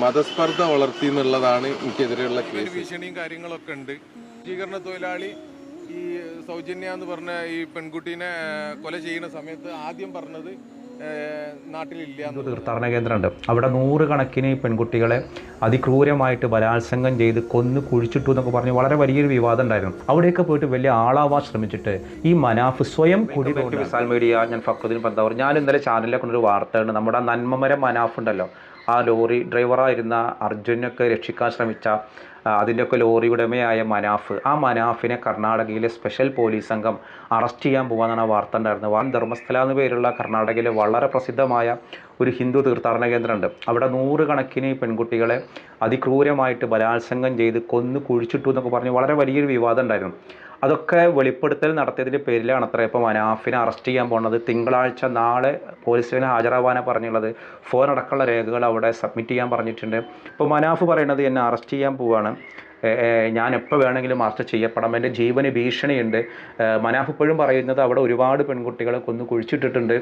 മതസ്പർദ്ധ വളർത്തി എന്നുള്ളതാണ് എനിക്കെതിരെയുള്ള കേസ്. ഭീഷണിയും കാര്യങ്ങളൊക്കെ ഉണ്ട്. ശീകരണ തൊഴിലാളി ഈ സൗജന്യ എന്ന് പറഞ്ഞ ഈ പെൺകുട്ടീനെ കൊല ചെയ്യുന്ന സമയത്ത് ആദ്യം പറഞ്ഞത് നാട്ടിലില്ല തീർത്ഥാടന കേന്ദ്രമുണ്ട്. അവിടെ നൂറുകണക്കിന് പെൺകുട്ടികളെ അതിക്രൂരമായിട്ട് ബലാത്സംഗം ചെയ്ത് കൊന്ന് കുഴിച്ചിട്ടു എന്നൊക്കെ പറഞ്ഞ് വളരെ വലിയൊരു വിവാദം ഉണ്ടായിരുന്നു. അവിടെയൊക്കെ പോയിട്ട് വലിയ ആളാവാൻ ശ്രമിച്ചിട്ട് ഈ മനാഫ് സ്വയം കൂടി മീഡിയ ഞാൻ ഫക്രുദ്ദീൻ പന്താവൂർ ഞാൻ ഇന്നലെ ചാനലിലെ കൊണ്ടൊരു വാർത്തയുണ്ട് നമ്മുടെ നന്മമര മനാഫ് ഉണ്ടല്ലോ. ആ ലോറി ഡ്രൈവറായിരുന്ന അർജുനൊക്കെ രക്ഷിക്കാൻ ശ്രമിച്ച അതിന്റെയൊക്കെ ലോറി ഉടമയായ മനാഫ്. ആ മനാഫിനെ കർണാടകയിലെ സ്പെഷ്യൽ പോലീസ് സംഘം അറസ്റ്റ് ചെയ്യാൻ പോകാന്നാണ് വാർത്ത ഉണ്ടായിരുന്നത്. വാൻ ധർമ്മസ്ഥല എന്ന പേരുള്ള കർണാടകയിലെ വളരെ പ്രസിദ്ധമായ ഒരു ഹിന്ദു തീർത്ഥാടന കേന്ദ്രമുണ്ട്. അവിടെ നൂറുകണക്കിന് പെൺകുട്ടികളെ അതിക്രൂരമായിട്ട് ബലാത്സംഗം ചെയ്ത് കൊന്നു കുഴിച്ചിട്ടു എന്നൊക്കെ പറഞ്ഞ് വളരെ വലിയൊരു വിവാദം ഉണ്ടായിരുന്നു. അതൊക്കെ വെളിപ്പെടുത്തൽ നടത്തിയതിന്റെ പേരിലാണ് അത്ര ഇപ്പോൾ മനാഫിനെ അറസ്റ്റ് ചെയ്യാൻ പോകുന്നത്. തിങ്കളാഴ്ച നാളെ പോലീസ് സ്റ്റേഷനിൽ ഹാജരാവാനാണ് പറഞ്ഞുള്ളത്. ഫോൺ അടക്കമുള്ള രേഖകൾ അവിടെ സബ്മിറ്റ് ചെയ്യാൻ പറഞ്ഞിട്ടുണ്ട്. ഇപ്പോൾ മനാഫ് പറയുന്നത് എന്നെ അറസ്റ്റ് ചെയ്യാൻ ഏ, ഞാൻ എപ്പോൾ വേണമെങ്കിലും അറസ്റ്റ് ചെയ്യപ്പെടാം. എന്റെ ജീവന് ഭീഷണിയുണ്ട്. മനാഫ് ഇപ്പോഴും പറയുന്നത് അവിടെ ഒരുപാട് പെൺകുട്ടികളെ കൊന്നു കുഴിച്ചിട്ടിട്ടുണ്ട്.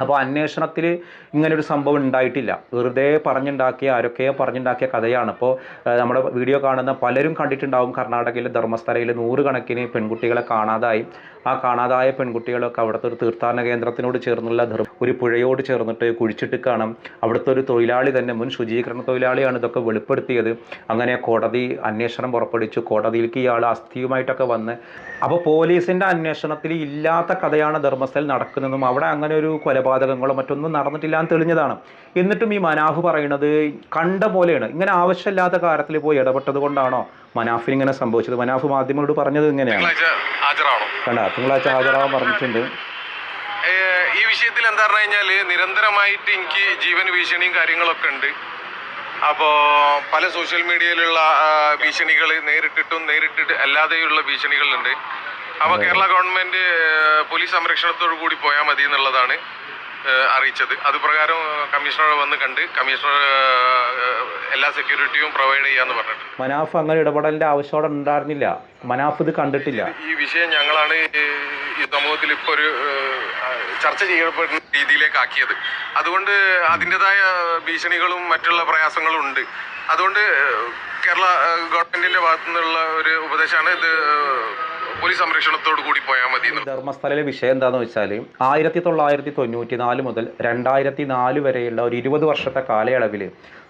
അപ്പോൾ അന്വേഷണത്തിൽ ഇങ്ങനൊരു സംഭവം ഉണ്ടായിട്ടില്ല. വെറുതെ പറഞ്ഞുണ്ടാക്കിയ ആരൊക്കെയോ പറഞ്ഞുണ്ടാക്കിയ കഥയാണ്. ഇപ്പോൾ നമ്മുടെ വീഡിയോ കാണുന്ന പലരും കണ്ടിട്ടുണ്ടാവും. കർണാടകയിലെ ധർമ്മസ്ഥലയിൽ നൂറുകണക്കിന് പെൺകുട്ടികളെ കാണാതായി. ആ കാണാതായ പെൺകുട്ടികളൊക്കെ അവിടുത്തെ ഒരു തീർത്ഥാടന കേന്ദ്രത്തിനോട് ചേർന്നുള്ള ഒരു പുഴയോട് ചേർന്നിട്ട് കുഴിച്ചിട്ട് കാണാം അവിടുത്തെ ഒരു തൊഴിലാളി തന്നെ മുൻ ശുചീകരണ തൊഴിലാളിയാണ് ഇതൊക്കെ വെളിപ്പെടുത്തിയത്. അങ്ങനെ കോടതി അന്വേഷണം പുറപ്പെടുവിച്ചു. കോടതിയിലേക്ക് ഇയാൾ അസ്ഥിയുമായിട്ടൊക്കെ വന്ന്. അപ്പോൾ പോലീസിന്റെ അന്വേഷണത്തിൽ ഇല്ലാത്ത കഥയാണ് ധർമ്മസ്ഥൽ നടക്കുന്നതും. അവിടെ അങ്ങനെ ഒരു കൊലപാതകങ്ങളോ മറ്റൊന്നും നടന്നിട്ടില്ല എന്ന് തെളിഞ്ഞതാണ്. എന്നിട്ടും ഈ മനാഫ് പറയുന്നത് കണ്ട പോലെയാണ്. ഇങ്ങനെ ആവശ്യമില്ലാത്ത കാര്യത്തിൽ പോയി ഇടപെട്ടത് കൊണ്ടാണോ മനാഫിന് ഇങ്ങനെ സംഭവിച്ചത്? മനാഫ് മാധ്യമങ്ങളോട് പറഞ്ഞത് ഇങ്ങനെയാണ്. കണ്ട തിങ്കളാഴ്ച ഹാജരാവാൻ പറഞ്ഞിട്ടുണ്ട്. ഈ വിഷയത്തിൽ എന്താ പറഞ്ഞു കഴിഞ്ഞാൽ നിരന്തരമായിട്ട് എനിക്ക് ജീവൻ ഭീഷണിയും കാര്യങ്ങളൊക്കെ ഉണ്ട്. അപ്പോൾ പല സോഷ്യൽ മീഡിയയിലുള്ള ഭീഷണികൾ നേരിട്ടിട്ടും നേരിട്ടിട്ട് അല്ലാതെയുള്ള ഭീഷണികളുണ്ട്. അപ്പോൾ കേരള ഗവൺമെന്റ് പോലീസ് സംരക്ഷണത്തോടു കൂടി പോയാൽ മതി എന്നുള്ളതാണ്. അറിയിച്ചത്. അത് പ്രകാരം കമ്മീഷണർ വന്ന് കണ്ട് കമ്മീഷണർ എല്ലാ സെക്യൂരിറ്റിയും പ്രൊവൈഡ് ചെയ്യാന്ന് പറഞ്ഞിട്ടുണ്ട് മനാഫ് അങ്ങനെ ഇടപെടലിന്റെ ആവശ്യം ഉണ്ടായിരുന്നില്ല. മനാഫ് ഇത് കണ്ടിട്ടില്ല. ഈ വിഷയം ഞങ്ങളാണ് ഈ സമൂഹത്തിൽ ഇപ്പോൾ ഒരു ചർച്ച ചെയ്യപ്പെടുന്ന രീതിയിലേക്ക് ആക്കിയത്. അതുകൊണ്ട് അതിന്റെതായ ഭീഷണികളും മറ്റുള്ള പ്രയാസങ്ങളും ഉണ്ട്. അതുകൊണ്ട് കേരള ഗവൺമെന്റിന്റെ ഭാഗത്തു നിന്നുള്ള ഒരു ഉപദേശമാണ് ഇത് പോലീസ് കൂടി പോയാൽ മതി ധർമ്മസ്ഥലയിലെ വിഷയം എന്താണെന്ന് വെച്ചാൽ ആയിരത്തി തൊള്ളായിരത്തി തൊണ്ണൂറ്റി നാല് മുതൽ രണ്ടായിരത്തി നാല് വരെയുള്ള ഒരു ഇരുപത് വർഷത്തെ കാലയളവിൽ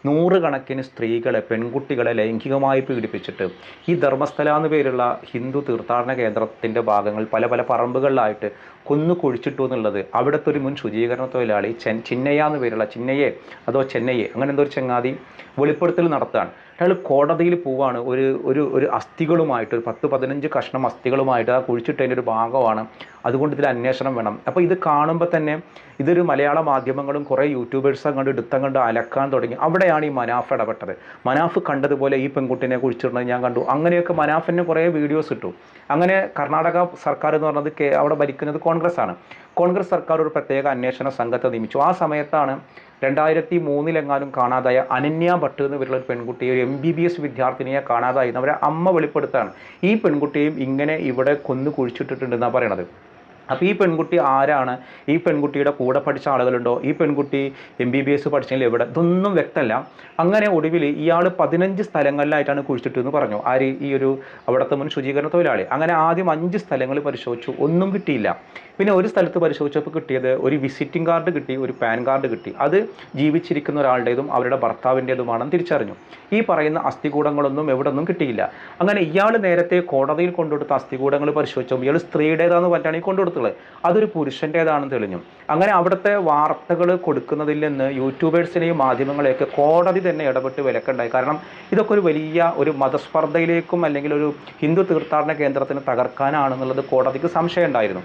നൂറുകണക്കിന് സ്ത്രീകളെ പെൺകുട്ടികളെ ലൈംഗികമായി പീഡിപ്പിച്ചിട്ട് ഈ ധർമ്മസ്ഥല എന്ന് പേരുള്ള ഹിന്ദു തീർത്ഥാടന കേന്ദ്രത്തിന്റെ ഭാഗങ്ങൾ പല പല പറമ്പുകളിലായിട്ട് കൊന്നു കുഴിച്ചിട്ടു എന്നുള്ളത് അവിടുത്തെ ഒരു മുൻ ശുചീകരണ തൊഴിലാളി ചെൻ ചിന്നയ്യ എന്ന് പേരുള്ള ചിന്നയെ അതോ ചെന്നയെ അങ്ങനെ എന്തോ ഒരു ചങ്ങാതി വെളിപ്പെടുത്തൽ നടത്തുകയാണ്. അയാൾ കോടതിയിൽ പോവാണ്. ഒരു ഒരു ഒരു അസ്ഥികളുമായിട്ട് ഒരു പത്ത് പതിനഞ്ച് കഷ്ണം അസ്ഥികളുമായിട്ട് ആ കുഴിച്ചിട്ടതിന്റെ ഒരു ഭാഗമാണ്. അതുകൊണ്ട് ഇതിൽ അന്വേഷണം വേണം. അപ്പോൾ ഇത് കാണുമ്പോൾ തന്നെ ഇതൊരു മലയാള മാധ്യമങ്ങളും കുറേ യൂട്യൂബേഴ്സും കണ്ട് എടുത്തം കണ്ട് അലക്കാൻ തുടങ്ങി. അവിടെയാണ് ഈ മനാഫ് ഇടപെട്ടത്. മനാഫ് കണ്ടതുപോലെ ഈ പെൺകുട്ടിനെ കുഴിച്ചിടുന്നത് ഞാൻ കണ്ടു. അങ്ങനെയൊക്കെ മനാഫിന് കുറേ വീഡിയോസ് ഇട്ടു. അങ്ങനെ കർണാടക സർക്കാർ എന്ന് പറഞ്ഞത് അവിടെ ഭരിക്കുന്നത് കോൺഗ്രസ് ആണ് കോൺഗ്രസ് സർക്കാർ ഒരു പ്രത്യേക അന്വേഷണ സംഘത്തെ നിയമിച്ചു. ആ സമയത്താണ് രണ്ടായിരത്തി മൂന്നിലെങ്ങാനും കാണാതായ അനന്യ ഭട്ട് എന്ന് പേരുള്ള ഒരു പെൺകുട്ടിയെ ഒരു എം ബി ബി എസ് വിദ്യാർത്ഥിനിയെ കാണാതായി അവരെ അമ്മ വെളിപ്പെടുത്താണ് ഈ പെൺകുട്ടിയും ഇങ്ങനെ ഇവിടെ കൊന്നു കുഴിച്ചിട്ടിട്ടുണ്ടെന്നാണ് പറയണത് അപ്പോൾ ഈ പെൺകുട്ടി ആരാണ്? ഈ പെൺകുട്ടിയുടെ കൂടെ പഠിച്ച ആളുകളുണ്ടോ? ഈ പെൺകുട്ടി എം ബി ബി എസ് പഠിച്ചെങ്കിൽ എവിടെ? ഇതൊന്നും വ്യക്തമല്ല. അങ്ങനെ ഒടുവിൽ ഇയാൾ പതിനഞ്ച് സ്ഥലങ്ങളിലായിട്ടാണ് കുഴിച്ചിട്ടെന്ന് പറഞ്ഞു. ആര്? ഈ ഒരു അവിടുത്തെ മുൻ ശുചീകരണ തൊഴിലാളി. അങ്ങനെ ആദ്യം അഞ്ച് സ്ഥലങ്ങൾ പരിശോധിച്ചു. ഒന്നും കിട്ടിയില്ല. പിന്നെ ഒരു സ്ഥലത്ത് പരിശോധിച്ചപ്പോൾ കിട്ടിയത് ഒരു വിസിറ്റിംഗ് കാർഡ് കിട്ടി ഒരു പാൻ കാർഡ് കിട്ടി. അത് ജീവിച്ചിരിക്കുന്ന ഒരാളുടേതും അവരുടെ ഭർത്താവിന്റേതുമാണെന്ന് തിരിച്ചറിഞ്ഞു. ഈ പറയുന്ന അസ്ഥികൂടങ്ങളൊന്നും എവിടെ ഒന്നും കിട്ടിയില്ല. അങ്ങനെ ഇയാൾ നേരത്തെ കോടതിയിൽ കൊണ്ടുകൊടുത്ത അസ്ഥികൂടങ്ങൾ പരിശോധിച്ചപ്പോൾ ഇയാൾ സ്ത്രീയുടേതാന്ന് പറഞ്ഞാണ് ഈ കൊണ്ടുകൊടുത്തുള്ളത് അതൊരു പുരുഷന്റേതാണെന്ന് തെളിഞ്ഞു. അങ്ങനെ അവിടുത്തെ വാർത്തകൾ കൊടുക്കുന്നതിൽ നിന്ന് യൂട്യൂബേഴ്സിനെയും മാധ്യമങ്ങളെയൊക്കെ കോടതി തന്നെ ഇടപെട്ട് വിലക്കുണ്ടായി. കാരണം ഇതൊക്കെ ഒരു വലിയ ഒരു മതസ്പർദ്ധയിലേക്കും അല്ലെങ്കിൽ ഒരു ഹിന്ദു തീർത്ഥാടന കേന്ദ്രത്തിന് തകർക്കാനാണെന്നുള്ളത് കോടതിക്ക് സംശയം ഉണ്ടായിരുന്നു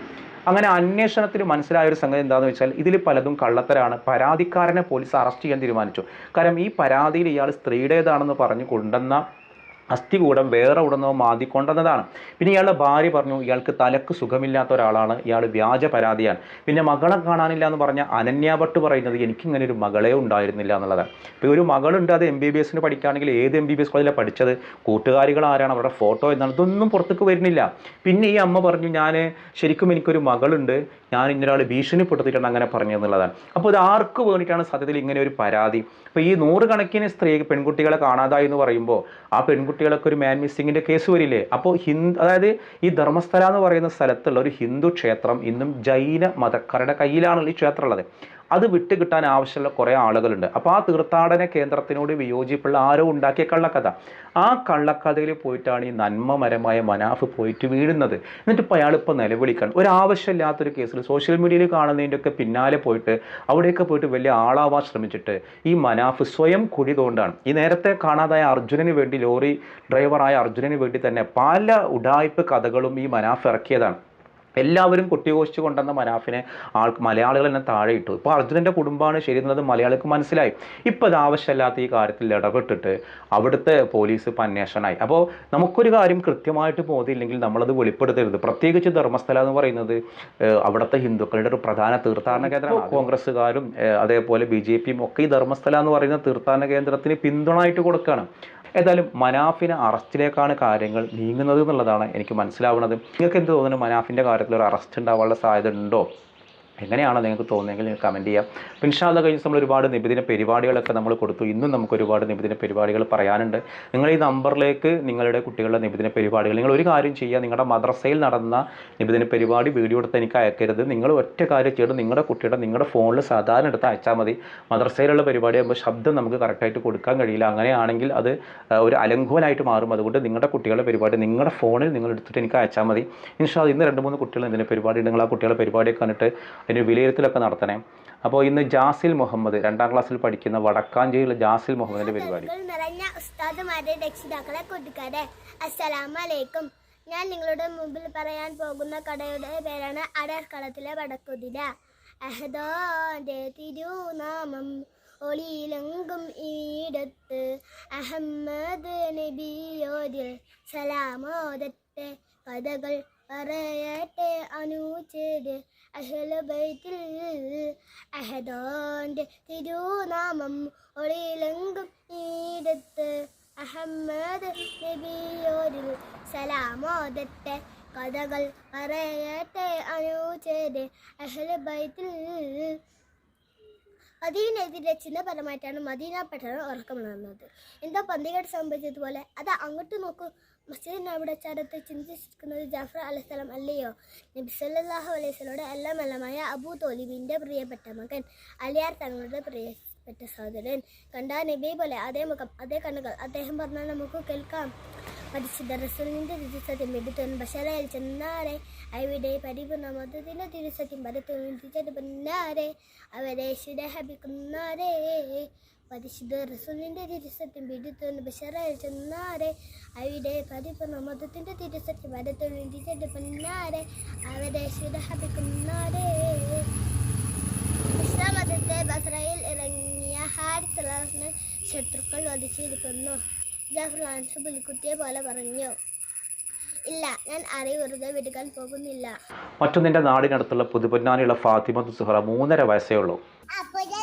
അങ്ങനെ അന്വേഷണത്തിൽ മനസ്സിലായ ഒരു സംഗതി എന്താണെന്ന് വെച്ചാൽ ഇതിൽ പലതും കള്ളത്തരാണ്. പരാതിക്കാരനെ പോലീസ് അറസ്റ്റ് ചെയ്യാൻ തീരുമാനിച്ചു. കാരണം ഈ പരാതിയിൽ ഇയാൾ സ്ത്രീയുടേതാണെന്ന് പറഞ്ഞു കൊണ്ടുവന്ന അസ്ഥികൂടം വേറെ ഉടനോ മാതിക്കൊണ്ടെന്നതാണ് പിന്നെ ഇയാളുടെ ഭാര്യ പറഞ്ഞു ഇയാൾക്ക് തലക്ക് സുഖമില്ലാത്ത ഒരാളാണ്. ഇയാൾ വ്യാജ പരാതിയാണ്. പിന്നെ മകളെ കാണാനില്ല എന്ന് പറഞ്ഞ അനന്യ ഭട്ട് പറയുന്നത് എനിക്കിങ്ങനെ ഒരു മകളെ ഉണ്ടായിരുന്നില്ല എന്നുള്ളതാണ്. ഇപ്പോൾ ഒരു മകളുണ്ട് അത് എം ബി ബി എസിന് പഠിക്കുകയാണെങ്കിൽ ഏത് എം ബി ബി എസ് കോളേജിലാണ് പഠിച്ചത്? കൂട്ടുകാരികൾ ആരാണ്? അവരുടെ ഫോട്ടോ എന്നാണ് ഇതൊന്നും പുറത്തേക്ക് വരുന്നില്ല. പിന്നെ ഈ അമ്മ പറഞ്ഞു ഞാൻ ശരിക്കും എനിക്കൊരു മകളുണ്ട്. ഞാൻ ഇന്നൊരാൾ ഭീഷണിപ്പെടുത്തിയിട്ടാണ് അങ്ങനെ പറഞ്ഞതെന്നുള്ളതാണ് അപ്പോൾ ഇത് ആർക്ക് വേണ്ടിയിട്ടാണ് സത്യത്തിൽ ഇങ്ങനെ ഒരു പരാതി? അപ്പോൾ ഈ നൂറുകണക്കിന് സ്ത്രീ പെൺകുട്ടികളെ കാണാതായി എന്ന് പറയുമ്പോൾ ആ പെൺകുട്ടികളൊക്കെ ഒരു മാൻ മിസ്സിങ്ങിന്റെ കേസ് വരില്ലേ? അപ്പോൾ ഹിന്ദു അതായത് ഈ ധർമ്മസ്ഥല എന്ന് പറയുന്ന സ്ഥലത്തുള്ള ഒരു ഹിന്ദു ക്ഷേത്രം ഇന്നും ജൈന മതക്കാരുടെ കയ്യിലാണ് ഈ ക്ഷേത്രം ഉള്ളത് വിട്ട് കിട്ടാൻ ആവശ്യമുള്ള കുറേ ആളുകളുണ്ട്. അപ്പോൾ ആ തീർത്ഥാടന കേന്ദ്രത്തിനോട് വിയോജിപ്പുള്ള ആരോ ഉണ്ടാക്കിയ കള്ളക്കഥ. ആ കള്ളക്കഥയിൽ പോയിട്ടാണ് ഈ നന്മമരമായ മനാഫ് പോയിട്ട് വീഴുന്നത്. എന്നിട്ട് ഇപ്പോൾ അയാൾ ഇപ്പോൾ നിലവിളിക്കണം. ഒരാവശ്യമില്ലാത്തൊരു കേസിൽ സോഷ്യൽ മീഡിയയിൽ കാണുന്നതിന്റെയൊക്കെ പിന്നാലെ പോയിട്ട് അവിടെയൊക്കെ പോയിട്ട് വലിയ ആളാവാൻ ശ്രമിച്ചിട്ട് ഈ മനാഫ് സ്വയം കുഴിതുകൊണ്ടാണ് ഈ നേരത്തെ കാണാതായ അർജുനന് വേണ്ടി ലോറി ഡ്രൈവറായ അർജുനന് വേണ്ടി തന്നെ പല ഉഡായ്പ് കഥകളും ഈ മനാഫ് ഇറക്കിയതാണ്. എല്ലാവരും കൊട്ടിഘോഷിച്ച് കൊണ്ടുവന്ന മനാഫിനെ ആൾക്ക് മലയാളികൾ തന്നെ താഴെ ഇട്ടു. ഇപ്പോൾ അർജുനന്റെ കുടുംബമാണ് ശരി എന്നുള്ളത് മലയാളികൾക്ക് മനസ്സിലായി. ഇപ്പോൾ അത് ആവശ്യമില്ലാത്ത ഈ കാര്യത്തിൽ ഇടപെട്ടിട്ട് അവിടുത്തെ പോലീസ് ഇപ്പോൾ അന്വേഷണമായി അപ്പോൾ നമുക്കൊരു കാര്യം കൃത്യമായിട്ട് ബോധ്യമില്ലെങ്കിൽ നമ്മളത് വെളിപ്പെടുത്തരുത്. പ്രത്യേകിച്ച് ധർമ്മസ്ഥല എന്ന് പറയുന്നത് അവിടുത്തെ ഹിന്ദുക്കളുടെ ഒരു പ്രധാന തീർത്ഥാടന കേന്ദ്രമാണ്. കോൺഗ്രസ്സുകാരും അതേപോലെ ബി ജെ പിയും ഒക്കെ ഈ ധർമ്മസ്ഥല എന്ന് പറയുന്ന തീർത്ഥാടന കേന്ദ്രത്തിന് പിന്തുണയായിട്ട് കൊടുക്കുകയാണ് ഏതായാലും മനാഫിനെ അറസ്റ്റിലേക്കാണ് കാര്യങ്ങൾ നീങ്ങുന്നത് എന്നുള്ളതാണ് എനിക്ക് മനസ്സിലാവുന്നത്. നിങ്ങൾക്ക് എന്ത് തോന്നുന്നു മനാഫിന്റെ കാര്യത്തിൽ ഒരു അറസ്റ്റ് ഉണ്ടാവാനുള്ള സാധ്യത ഉണ്ടോ? എങ്ങനെയാണോ നിങ്ങൾക്ക് തോന്നുന്നതെങ്കിൽ കമന്റ് ചെയ്യാം. പിൻഷാദ കഴിഞ്ഞ് നമ്മൾ ഒരുപാട് നിബിദിന പരിപാടികളൊക്കെ നമ്മൾ കൊടുത്തു. ഇന്നും നമുക്ക് ഒരുപാട് നിബിദിന പരിപാടികൾ പറയാനുണ്ട്. നിങ്ങൾ ഈ നമ്പറിലേക്ക് നിങ്ങളുടെ കുട്ടികളുടെ നിബിദിന പരിപാടികൾ നിങ്ങൾ ഒരു കാര്യം ചെയ്യുക. നിങ്ങളുടെ മദ്രസയിൽ നടന്ന നിബിദിന പരിപാടി വീഡിയോ എടുത്ത് എനിക്ക് അയക്കരുത്. നിങ്ങൾ ഒറ്റ കാര്യം ചെയ്ത് നിങ്ങളുടെ കുട്ടിയുടെ നിങ്ങളുടെ ഫോണിൽ സാധാരണ എടുത്ത് അയച്ചാൽ മതി. മദ്രസയിലുള്ള പരിപാടി ആകുമ്പോൾ ശബ്ദം നമുക്ക് കറക്റ്റായിട്ട് കൊടുക്കാൻ കഴിയില്ല. അങ്ങനെയാണെങ്കിൽ അത് ഒരു അലങ്കോലായിട്ട് മാറും. അതുകൊണ്ട് നിങ്ങളുടെ കുട്ടികളുടെ പരിപാടി നിങ്ങളുടെ ഫോണിൽ നിങ്ങൾ എടുത്തിട്ട് എനിക്ക് അയച്ചാൽ മതി. ഇൻഷാ ഇന്ന് രണ്ട് മൂന്ന് കുട്ടികൾ ഇതിന്റെ പരിപാടി നിങ്ങൾ ആ കുട്ടികളുടെ പരിപാടിയൊക്കെ കണ്ടിട്ട് അതിന് വിലയിരുത്തലൊക്കെ നടത്തണേ. അപ്പോൾ ഇന്ന് ജാസിൽ മുഹമ്മദ് രണ്ടാം ക്ലാസ്സിൽ പഠിക്കുന്ന വടക്കാഞ്ചേരിയിലെ ജാസിൽ മുഹമ്മദിന്റെ പരിപാടി. ഞാൻ നിങ്ങളുടെ മുമ്പിൽ പറയാൻ പോകുന്ന കടയുടെ പേരാണ് അടർക്കളത്തിലെ വടക്കുതിര. അഹദോന്റെ തിരുനാമം ഒളിയിലെങ്കും ഈടത്ത്. അഹമ്മദ് നബിയോതിൽ സലാമോദത്തെ കഥകൾ പറയട്ടെ അനുചേര് അഹലബൈത്തിൽ അഹദോന്റെ തിരുനാമം ഒളിയിലെങ്കും ഈടത്ത് അഹമ്മദ് നബിയോരിൽ സലാമോദത്തെ കഥകൾ പറയട്ടെ അനുചേര് അഹലബൈത്തിൽ മദീനെതിരെ ചിഹ്നപരമായിട്ടാണ് മദീന പട്ടണം നടന്നത്. എന്താ പന്തികേട് സംഭവിച്ചതുപോലെ. അത് അങ്ങോട്ട് നോക്കൂ. മസ്ജിദിന് അവിടെ ചരത്ത് ചിന്തിച്ചിരിക്കുന്നത് ജാഫർ അലൈഹിസ്സലാം അല്ലയോ? നബിസല്ലാഹു സല്ലല്ലാഹു അലൈഹി സ്വലോടെ എല്ലാം എല്ലാമായ അബൂ തോലിബിന്റെ പ്രിയപ്പെട്ട മകൻ. അലിയാർ തങ്ങളുടെ പ്രിയപ്പെട്ട സഹോദരൻ കണ്ടാ നബി പോലെ അതേ മുഖം അതേ കണ്ണുകൾ. അദ്ദേഹം പറഞ്ഞാൽ നമുക്ക് കേൾക്കാം. പരിശുദ്ധ റസൂലിന്റെ തിരുസത്യം എടുത്തു ബഷറയിൽ ചെന്നാരെ. അവിടെ പരിപൂർണ മതത്തിന്റെ തിരുസത്യം പരത്തുന്നാരെ അവരെ ശിരഹപിക്കുന്നാരെ. പരിശുദ്ധ റസൂലിന്റെ തിരുസത്യം എടുത്തു ബഷറയിൽ ചെന്നാരെ. അവിടെ പരിപൂർണ മതത്തിന്റെ തിരുസത്യം പരത്തുന്നാരെ അവരെ ശിരഹപിക്കുന്നാരെ. മതത്തെ ബസ്രയിൽ ഇറങ്ങിയ ഹാരിസ് അള്ളാഹുവിനെ ശത്രുക്കൾ വധിച്ചിരിക്കുന്നു. ജാഫർ ലാൻസ് പുലിക്കുട്ടിയെ പോലെ പറഞ്ഞു. ഇല്ല ഞാൻ ആരെയും വെറുതെ വിടുക്കാൻ പോകുന്നില്ല. മറ്റൊന്നിന്റെ നാടിനടുത്തുള്ള പുതുപൊന്നാനിയുള്ള ഫാത്തിമത്ത് സുഹറ മൂന്നര വയസ്സേ ഉള്ളൂ. നിറഞ്ഞ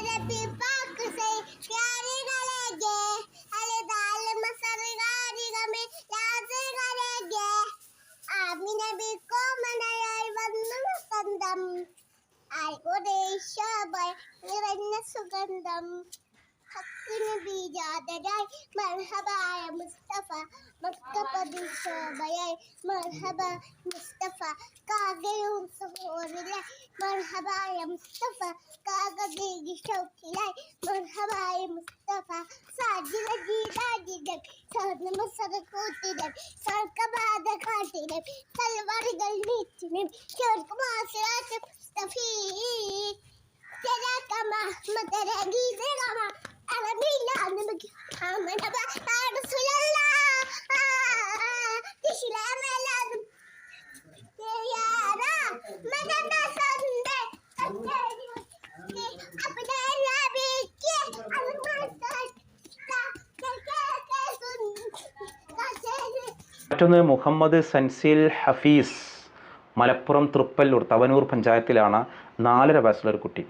സുഗന്ധം ഹക്കിന് ബീജാതരായി മർഹബായ മുസ്തഫ മക്കപ്പതി ശോഭയായി മർഹബ മുസ്തഫ കാകയും സഹോദര മർഹബായ മുസ്തഫ കാകദേകി ഷൗക്കിലായി മർഹബായ മുസ്തഫ സാജില ജീതാജിതൻ സ്വർണ്ണ സറക്കൂട്ടിടൻ സർക്കബാധ കാട്ടിടൻ തലവറികൾ നീറ്റിനും ചേർക്കുമാസിരാറ്റ് മുസ്തഫീ മറ്റൊന്ന് മുഹമ്മദ് സൻസീൽ ഹഫീസ് മലപ്പുറം തൃപ്പല്ലൂർ തവനൂർ പഞ്ചായത്തിലാണ് നാലര വയസ്സുള്ള ഒരു കുട്ടി.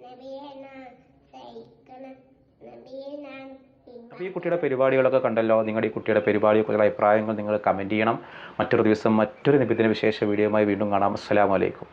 നബിയെ നാം സഹിക്കണം. നബിയെ നാം അപ്പോൾ ഈ കുട്ടിയുടെ പരിപാടികളൊക്കെ കണ്ടല്ലോ നിങ്ങളുടെ ഈ കുട്ടിയുടെ പരിപാടിയെക്കുറിച്ചുള്ള അഭിപ്രായങ്ങൾ നിങ്ങൾ കമന്റ് ചെയ്യണം. മറ്റൊരു ദിവസം മറ്റൊരു നിബിധന വിശേഷ വീഡിയോയുമായി വീണ്ടും കാണാം. അസ്സലാമു അലൈക്കും.